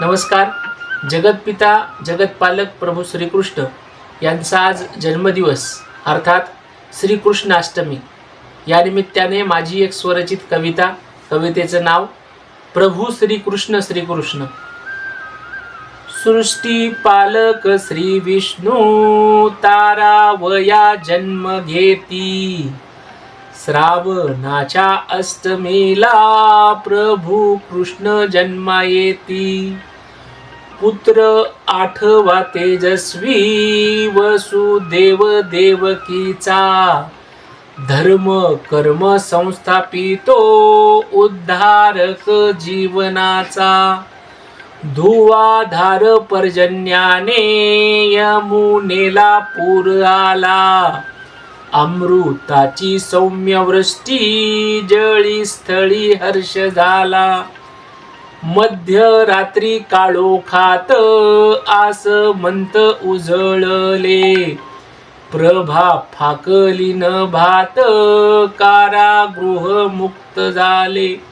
नमस्कार. जगतपिता जगतपालक प्रभू श्रीकृष्ण यांचा आज जन्मदिवस अर्थात श्रीकृष्णाष्टमी. या निमित्ताने माझी एक स्वरचित कविता कवितेचं नाव प्रभू श्रीकृष्ण श्रीकृष्ण. सृष्टी पालक श्री विष्णू तारावया जन्म घेती. श्रावणाच्या अष्टमीला प्रभू कृष्ण जन्मा येती पुत्र आठवा तेजस्वी वसुदेव देवकीचा. धर्म कर्म संस्थापितो उद्धारक जीवनाचा. धुवाधार पर्जन्याने यमुनेला पूर आला. अमृताची सौम्य वृष्टी जळी स्थळी हर्ष झाला. मध्यरात्री काळोखात आस मंत उजळले. प्रभा फाकली न भात कारागृह मुक्त झाले.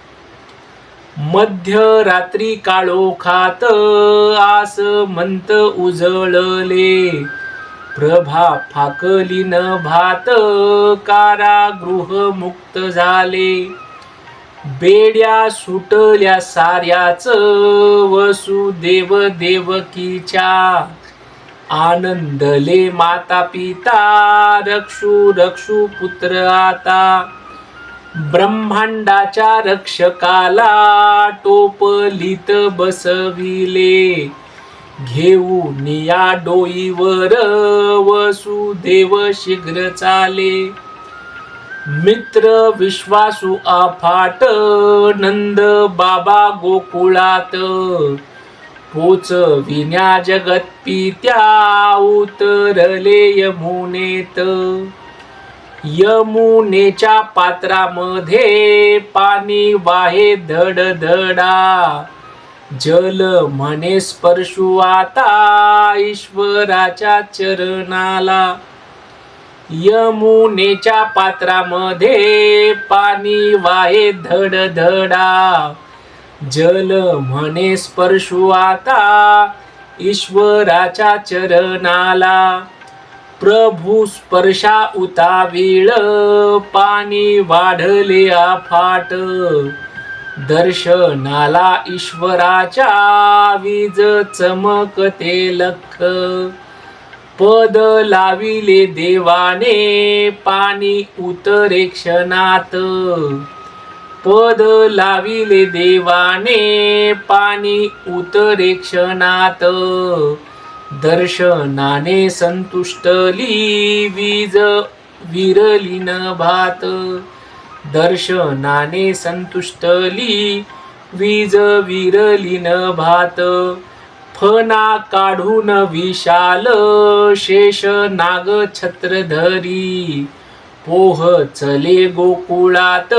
मध्यरात्री काळोखात आस मंत उजळले. प्रभा फाकली न भात कारागृह मुक्त झाले. बेड्या सुटल्या साऱ्याच वसुदेव देवकीच्या. आनंदले माता पिता रक्षू रक्षू पुत्र आता. ब्रह्मांडाच्या रक्षकाला टोपलीत बसविले. घेऊन या डोईवर वसुदेव शीघ्र चाले. मित्र विश्वासू अफाट नंद बाबा गोकुळात. पोचविण्या जगत पित्या उतरले यमुनेत यमुनेच्या पात्रामध्ये पाणी वाहे धडधडा. जल म्हणे स्पर्शू आता ईश्वराच्या चरणाला. यमुनेच्या पात्रामध्ये पाणी वाहे धडधडा. जल म्हणे स्पर्शू आता ईश्वराच्या चरणाला. प्रभू स्पर्शा उताविळ पाणी वाढले फाट दर्शनाला ईश्वराच्या वीज चमकते लख. पद लाविले देवाने पाणी उतरे क्षणात. पद लाविले देवाने पाणी उतरे क्षणात. दर्शनाने संतुष्टली वीज विरली न भात. दर्शनाने संतुष्टली वीज विरलीन भात. फना काढून विशाल शेष नाग छत्रधरी पोह चले गोकुळात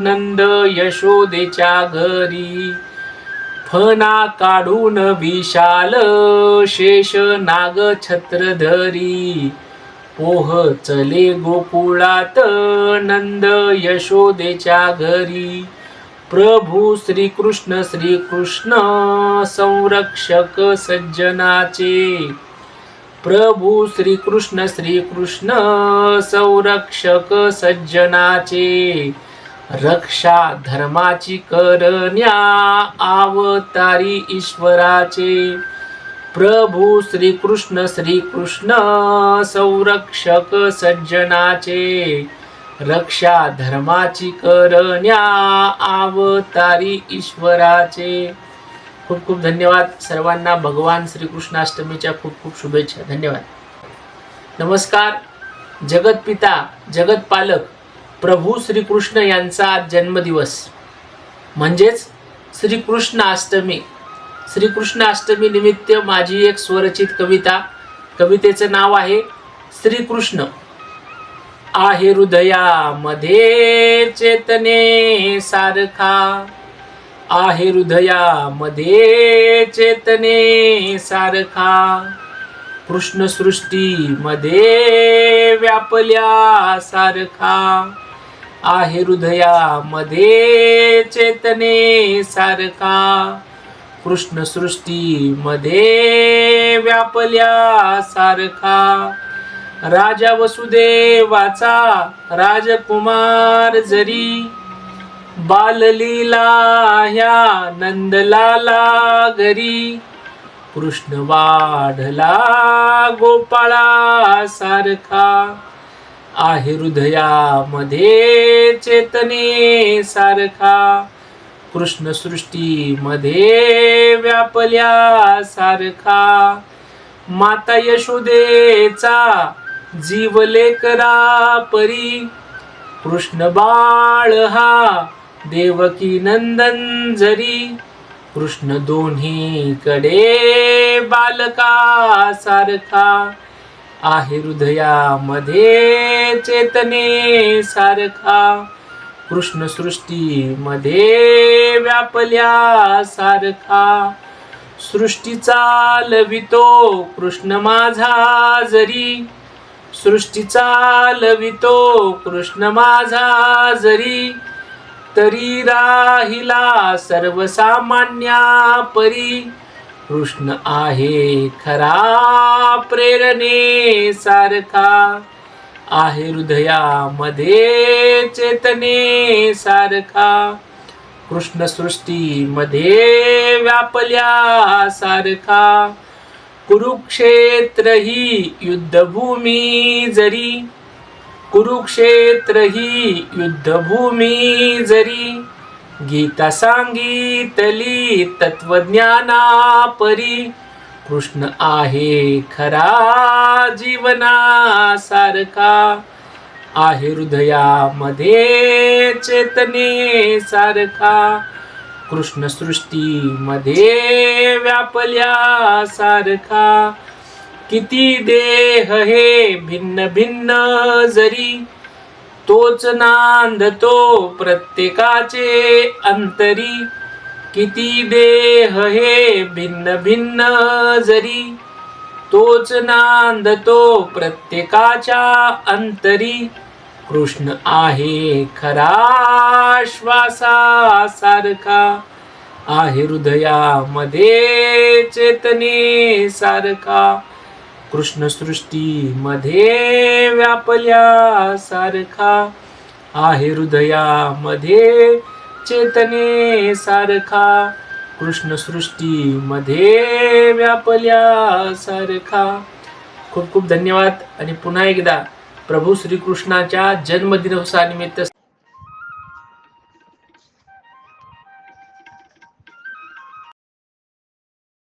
नंद यशोदेच्या घरी. फना काढून विशाल शेष नाग छत्रधरी पोह चले गोकुळात नंद यशोदेच्या घरी. प्रभू श्रीकृष्ण श्रीकृष्ण संरक्षक सज्जनाचे. प्रभू श्रीकृष्ण श्रीकृष्ण संरक्षक सज्जनाचे. रक्षा धर्माची करण्या अवतारी ईश्वराचे. प्रभू श्रीकृष्ण श्रीकृष्ण संरक्षक सज्जनाचे रक्षा धर्माची करण्या अवतारी ईश्वराचे. खूप खूप धन्यवाद सर्वांना. भगवान श्रीकृष्णाष्टमीच्या खूप खूप शुभेच्छा. धन्यवाद. नमस्कार. जगतपिता जगतपालक प्रभू श्रीकृष्ण यांचा आज जन्मदिवस. म्हणजेच श्रीकृष्ण अष्टमी श्रीकृष्ण अष्टमी निमित्त माझी एक स्वरचित कविता. कवितेचं नाव आहे श्रीकृष्ण. आहे हृदयामध्ये चेतने सारखा. आहे हृदयामध्ये चेतने सारखा. कृष्णसृष्टीमध्ये व्यापल्या सारखा. आहे हृदयामध्ये चेतने सारखा. कृष्ण सृष्टी मध्ये व्यापल्या सारखा राजा वसुदेवाचा राजकुमार जरी बाललीला ह्या नंदलाला घरी कृष्ण वाढला गोपाळा सारखा आहे हृदयामध्ये चेतने सारखा कृष्ण सृष्टीमध्ये व्यापल्या सारखा. माता यशोदेचा जीव लेकरा परी. कृष्ण बाळ हा देवकी नंदन जरी. कृष्ण दोन्हीकडे बालका सारखा. आहे हृदयामध्ये चेतने सारखा. कृष्ण सृष्टीमध्ये व्यापल्या सारखा. सृष्टी चालवितो कृष्ण माझा जरी. सृष्टी चालवितो कृष्ण माझा जरी. तरी राहिला सर्वसामान्या परी. कृष्ण आहे खरा प्रेरणे सारखा. आहे हृदयामध्ये चेतने सारखा. कृष्ण सृष्टीमध्ये व्यापल्या सारखा. कुरुक्षेत्र ही युद्धभूमी जरी. कुरुक्षेत्र ही युद्धभूमी जरी. गीता सांगितली तत्वज्ञाना परी कृष्ण आहे खरा जीवना सारखा. आहे हृदयामध्ये चेतने सारखा. कृष्ण सृष्टीमध्ये व्यापल्या सारखा. किती देह हे भिन्न भिन्न जरी. तोच नांदतो प्रत्येकाचे अंतरी. किती देह हे भिन्न भिन्न जरी. तोच नांदतो प्रत्येकाच्या अंतरी. कृष्ण आहे खरा श्वासा सारखा आहे हृदयामध्ये चेतने सारखा. कृष्ण सृष्टीमध्ये व्यापल्या सारखा आहे हृदयामध्ये चेतने सारखा. कृष्ण सृष्टीमध्ये व्यापल्या सारखा खूप खूप धन्यवाद आणि पुन्हा एकदा प्रभू श्रीकृष्णाच्या जन्मदिवसानिमित्त